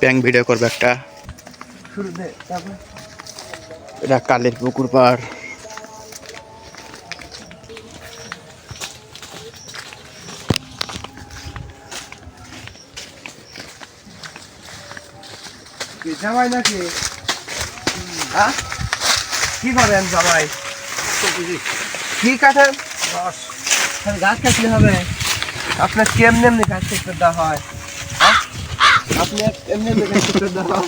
ব্যাং video করবে একটা। এটা কালের পুকুর পাড় কি জামাই নাকি? হ্যাঁ? কি করেন জামাই? কি কাটেন? গাছ কাটলে হবে। আপনার কেমনে এমনি গাছ কেটে দেওয়া হ্যাঁ? আপনি এমনি এমনি গাছ কেটে দেওয়া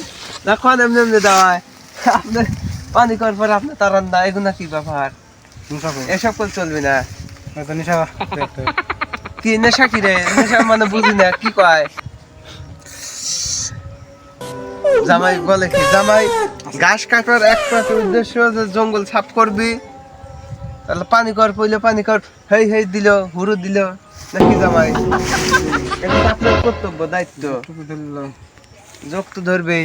দেখুন এমনি এমনি দেওয়া আপনি পানি করার পরে আপনি তারান না এগুলো কি ব্যাপার? এসব করে চলবে না? কি নেশা কি রে? নেশা মানে বুঝি না কি কয়? জামাই বলে কি জামাই ঘাস কাটার একমাত্র উদ্দেশ্য যে জঙ্গল সাফ করবি। তাহলে পানি কর পইলে পানি কর। হেই হেই দিল হুরু দিল নাকি জামাই? এটা আপনার কর্তব্য দায়িত্ব। যোগ তো ধরবেই।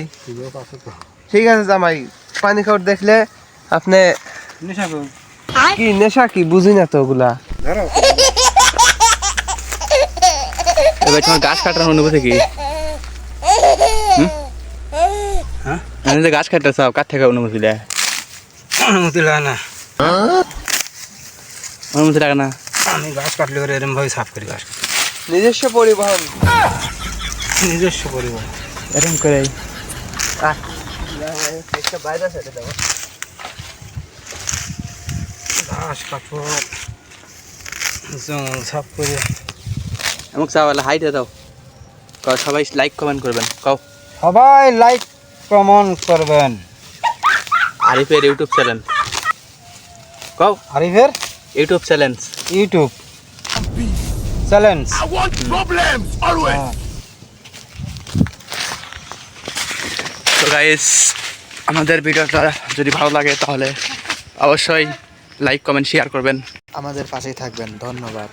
ঠিক আছে জামাই পানি খাওয়ার দেখলে আপনি নেশা কি নেশা কি? বুঝি না তো ওগুলা। এবার তোমার গাছ কাটার অনুভূতি কি? হ্যাঁ? গাছ কাটতে চাও কার থেকে অনুমতি দেয়? অনুমতি লাগে না। অনুমতি লাগে না। আমি গাছ কাটলে করে এরকম ভাবে সাফ করি গাছ নিজস্ব পরিবহন। নিজস্ব পরিবার এরকম করে। ঘাস কাটবো। জঙ্গল সাফ করে। আমাকে চাও হাইটে দাও। সবাই লাইক কমেন্ট করবেন। কও। সবাই লাইক কমেন্ট করবেন। আরিফের ইউটিউব চ্যানেল কও। আরিফের? ইউটিউব চ্যালেঞ্জ ইউটিউব চ্যালেঞ্জ তো গাইস আমাদের ভিডিওটা যদি ভালো লাগে তাহলে অবশ্যই লাইক কমেন্ট শেয়ার করবেন। আমাদের পাশেই থাকবেন। ধন্যবাদ।